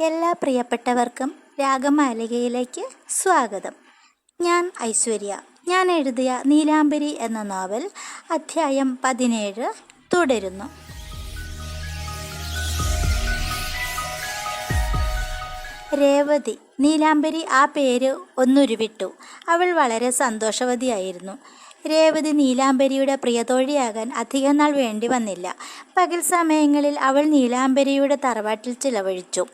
എല്ലാ പ്രിയപ്പെട്ടവർക്കും രാഗമാലികയിലേക്ക് സ്വാഗതം. ഞാൻ ഐശ്വര്യ. ഞാൻ എഴുതിയ നീലാംബരി എന്ന നോവൽ അധ്യായം പതിനേഴ് തുടരുന്നു. രേവതി. നീലാംബരി ആ പേര് ഒന്നുരുവിട്ടു. അവൾ വളരെ സന്തോഷവതിയായിരുന്നു. രേവതി നീലാംബരിയുടെ പ്രിയതോഴിയാകാൻ അധികം നാൾ വേണ്ടി വന്നില്ല. പകൽ സമയങ്ങളിൽ അവൾ നീലാംബരിയുടെ തറവാട്ടിൽ ചിലവഴിച്ചു.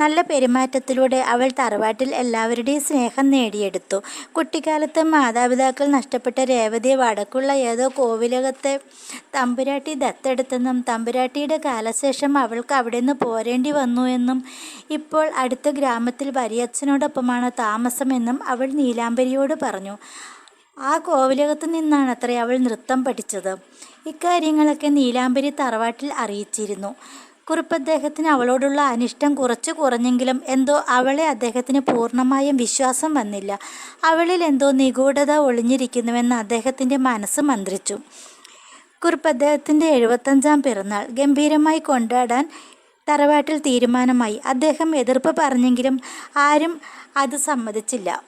നല്ല പെരുമാറ്റത്തിലൂടെ അവൾ തറവാട്ടിൽ എല്ലാവരുടെയും സ്നേഹം നേടിയെടുത്തു. കുട്ടിക്കാലത്ത് മാതാപിതാക്കൾ നഷ്ടപ്പെട്ട രേവതിയെ വടക്കുള്ള ഏതോ കോവിലകത്തെ തമ്പുരാട്ടി ദത്തെടുത്തെന്നും തമ്പുരാട്ടിയുടെ കാലശേഷം അവൾക്ക് അവിടെ നിന്ന് പോരേണ്ടി വന്നു എന്നും ഇപ്പോൾ അടുത്ത ഗ്രാമത്തിൽ വലിയച്ഛനോടൊപ്പമാണ് താമസമെന്നും അവൾ നീലാംബരിയോട് പറഞ്ഞു. ആ കോവിലകത്ത് നിന്നാണ് അത്രേ അവൾ നൃത്തം പഠിച്ചത്. ഇക്കാര്യങ്ങളൊക്കെ നീലാംബരി തറവാട്ടിൽ അറിയിച്ചിരുന്നു. കുറുപ്പദ്ദേഹത്തിന് അവളോടുള്ള അനിഷ്ടം കുറച്ചു കുറഞ്ഞെങ്കിലും എന്തോ അവളെ അദ്ദേഹത്തിന് പൂർണമായും വിശ്വാസം വന്നില്ല. അവളിൽ എന്തോ നിഗൂഢത ഒളിഞ്ഞിരിക്കുന്നുവെന്ന് അദ്ദേഹത്തിന്റെ മനസ്സ് മന്ത്രിച്ചു. കുറിപ്പ് അദ്ദേഹത്തിന്റെ എഴുപത്തഞ്ചാം പിറന്നാൾ ഗംഭീരമായി കൊണ്ടാടാൻ തറവാട്ടിൽ തീരുമാനമായി. അദ്ദേഹം എതിർപ്പ് പറഞ്ഞെങ്കിലും ആരും അത് സമ്മതിച്ചില്ല.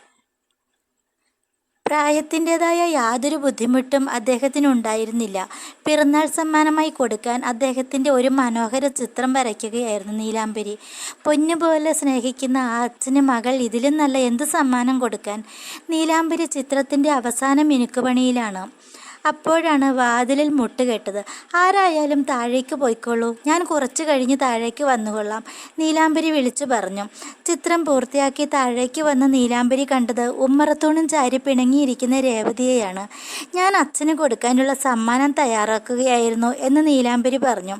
പ്രായത്തിന്റെതായ യാതൊരു ബുദ്ധിമുട്ടും അദ്ദേഹത്തിന് ഉണ്ടായിരുന്നില്ല പിറന്നാൾ സമ്മാനമായി കൊടുക്കാൻ അദ്ദേഹത്തിന്റെ ഒരു മനോഹര ചിത്രം വരയ്ക്കുകയായിരുന്നു നീലാംബരി. പൊന്നുപോലെ സ്നേഹിക്കുന്ന ആ അച്ഛന് മകൾ ഇതിലും നല്ല എന്ത് സമ്മാനം കൊടുക്കാൻ? നീലാംബരി ചിത്രത്തിന്റെ അവസാന മിനുക്കുപണിയിലാണ് അപ്പോഴാണ് വാതിലിൽ മുട്ട് കേട്ടത്. ആരായാലും താഴേക്ക് പോയിക്കോളൂ. ഞാൻ കുറച്ച് കഴിഞ്ഞ് താഴേക്ക് വന്നുകൊള്ളാം. നീലാംബരി വിളിച്ചു പറഞ്ഞു. ചിത്രം പൂർത്തിയാക്കി താഴേക്ക് വന്ന നീലാംബരി കണ്ടത് ഉമ്മറത്തോണും ചാരി പിണങ്ങിയിരിക്കുന്ന രേവതിയെയാണ്. ഞാൻ അച്ഛന് കൊടുക്കാനുള്ള സമ്മാനം തയ്യാറാക്കുകയായിരുന്നു എന്ന് നീലാംബരി പറഞ്ഞു.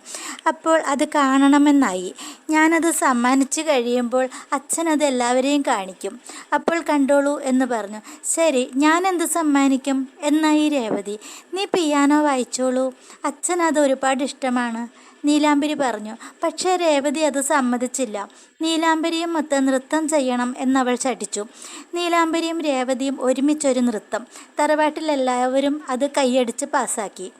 അപ്പോൾ അത് കാണണമെന്നായി. ഞാനത് സമ്മാനിച്ചു കഴിയുമ്പോൾ അച്ഛൻ അത് എല്ലാവരെയും കാണിക്കും. അപ്പോൾ കണ്ടോളൂ എന്ന് പറഞ്ഞു. ശരി ഞാൻ എന്ത് സമ്മാനിക്കും? എന്നായി രേവതി. നീ പിയാനോ വായിച്ചോളൂ. അച്ഛൻ അത് ഒരുപാട് ഇഷ്ടമാണ്. നീലാംബരി പറഞ്ഞു. പക്ഷേ രേവതി അത് സമ്മതിച്ചില്ല. നീലാംബരിയും മൊത്ത നൃത്തം ചെയ്യണം എന്നവൾ ചടിച്ചു നീലാംബരിയും രേവതിയും ഒരുമിച്ചൊരു നൃത്തം. തറവാട്ടിലെല്ലാവരും അത് കൈയടിച്ച് പാസാക്കി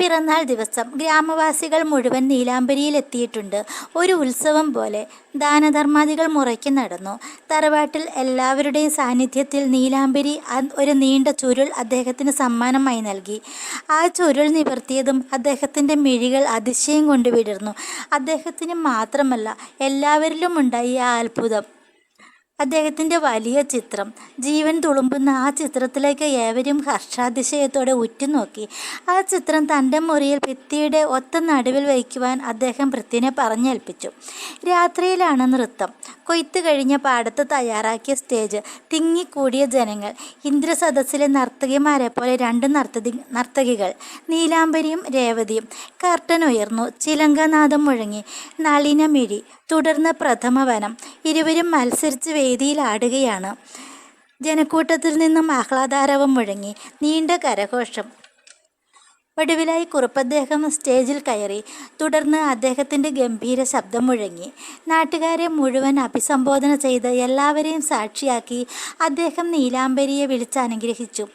പിറന്നാൾ ദിവസം ഗ്രാമവാസികൾ മുഴുവൻ നീലാംബരിയിലെത്തിയിട്ടുണ്ട്. ഒരു ഉത്സവം പോലെ ദാനധർമാദികൾ മുറയ്ക്ക് നടന്നു. തറവാട്ടിൽ എല്ലാവരുടെയും സാന്നിധ്യത്തിൽ നീലാംബരി ഒരു നീണ്ട ചുരുൾ അദ്ദേഹത്തിന് സമ്മാനമായി നൽകി. ആ ചുരുൾ നിവർത്തിയതും അദ്ദേഹത്തിന്റെ മിഴികൾ അതിശയം കൊണ്ട് വിടർന്നു. അദ്ദേഹത്തിന് മാത്രമല്ല എല്ലാവരിലും ഉണ്ടായി ആ അത്ഭുതം. അദ്ദേഹത്തിന്റെ വലിയ ചിത്രം. ജീവൻ തുളുമ്പുന്ന ആ ചിത്രത്തിലേക്ക് ഏവരും ഹർഷാതിശയത്തോടെ ഉറ്റുനോക്കി. ആ ചിത്രം തന്റെ മുറിയിൽ ഭിത്തിയുടെ ഒത്ത നടുവിൽ വയ്ക്കുവാൻ അദ്ദേഹം വൃത്തിനെ പറഞ്ഞേൽപ്പിച്ചു. രാത്രിയിലാണ് നൃത്തം. കൊയ്ത്ത് കഴിഞ്ഞ പാടത്ത് തയ്യാറാക്കിയ സ്റ്റേജ് തിങ്ങിക്കൂടിയ ജനങ്ങൾ. ഇന്ദ്രസദസ്സിലെ നർത്തകിമാരെ പോലെ രണ്ട് നർത്തതി നർത്തകികൾ. നീലാംബരിയും രേവതിയും. കർട്ടൻ ഉയർന്നു. ചിലങ്കനാഥം മുഴങ്ങി. നളിനമിഴി. തുടർന്ന് പ്രഥമ വനം. ഇരുവരും മത്സരിച്ച് വേദിയിലാടുകയാണ് ജനക്കൂട്ടത്തിൽ നിന്നും ആഹ്ലാദാരവം മുഴങ്ങി. നീണ്ട കരഘോഷം. ഒടുവിലായി കുറുപ്പദ്ദേഹം സ്റ്റേജിൽ കയറി. തുടർന്ന് അദ്ദേഹത്തിന്റെ ഗംഭീര ശബ്ദം മുഴങ്ങി. നാട്ടുകാരെ മുഴുവൻ അഭിസംബോധന ചെയ്ത് എല്ലാവരെയും സാക്ഷിയാക്കി അദ്ദേഹം നീലാംബരിയെ വിളിച്ച് അനുഗ്രഹിച്ചു.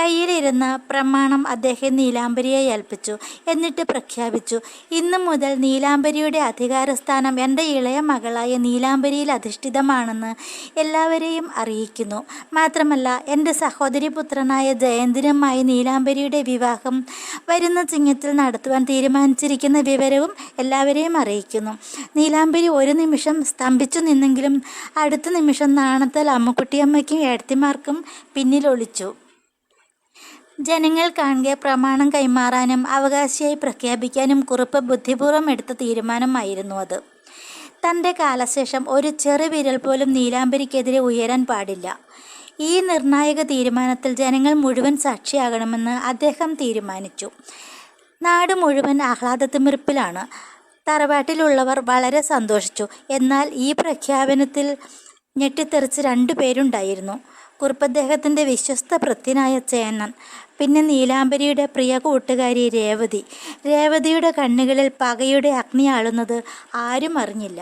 കയ്യിലിരുന്ന പ്രമാണം അദ്ദേഹം നീലാംബരിയെ ഏൽപ്പിച്ചു എന്നിട്ട് പ്രഖ്യാപിച്ചു. ഇന്നു മുതൽ നീലാംബരിയുടെ അധികാരസ്ഥാനം എന്റെ ഇളയ മകളായ നീലാംബരിയിൽ അധിഷ്ഠിതമാണെന്ന് എല്ലാവരെയും അറിയിക്കുന്നു. മാത്രമല്ല എന്റെ സഹോദരി പുത്രനായ ജയന്തിനുമായി നീലാംബരിയുടെ വിവാഹം വരുന്ന ചിങ്ങത്തിൽ നടത്തുവാൻ തീരുമാനിച്ചിരിക്കുന്ന വിവരവും എല്ലാവരെയും അറിയിക്കുന്നു. നീലാംബരി ഒരു നിമിഷം സ്തംഭിച്ചു നിന്നെങ്കിലും അടുത്ത നിമിഷം നാണത്താൽ അമ്മുക്കുട്ടിയമ്മയ്ക്കും ഏടത്തിമാർക്കും പിന്നിലൊളിച്ചു. ജനങ്ങൾ കാണുക പ്രമാണം കൈമാറാനും അവകാശിയായി പ്രഖ്യാപിക്കാനും കുറിപ്പ് ബുദ്ധിപൂർവം എടുത്ത തീരുമാനമായിരുന്നു അത്. തന്റെ കാലശേഷം ഒരു ചെറുവിരൽ പോലും നീലാംബരിക്കെതിരെ ഉയരാൻ പാടില്ല. ഈ നിർണായക തീരുമാനത്തിൽ ജനങ്ങൾ മുഴുവൻ സാക്ഷിയാകണമെന്ന് അദ്ദേഹം തീരുമാനിച്ചു. നാട് മുഴുവൻ ആഹ്ലാദത്തിമിർപ്പിലാണ്. തറവാട്ടിലുള്ളവർ വളരെ സന്തോഷിച്ചു. എന്നാൽ ഈ പ്രഖ്യാപനത്തിൽ ഞെട്ടിത്തെറിച്ച് രണ്ടു പേരുണ്ടായിരുന്നു. കുറുപ്പദ്ദേഹത്തിന്റെ വിശ്വസ്ത ഭൃത്യനായ ചേന്നൻ പിന്നെ നീലാംബരിയുടെ പ്രിയ കൂട്ടുകാരി രേവതി. രേവതിയുടെ കണ്ണുകളിൽ പകയുടെ അഗ്നി ആളുന്നത് ആരും അറിഞ്ഞില്ല.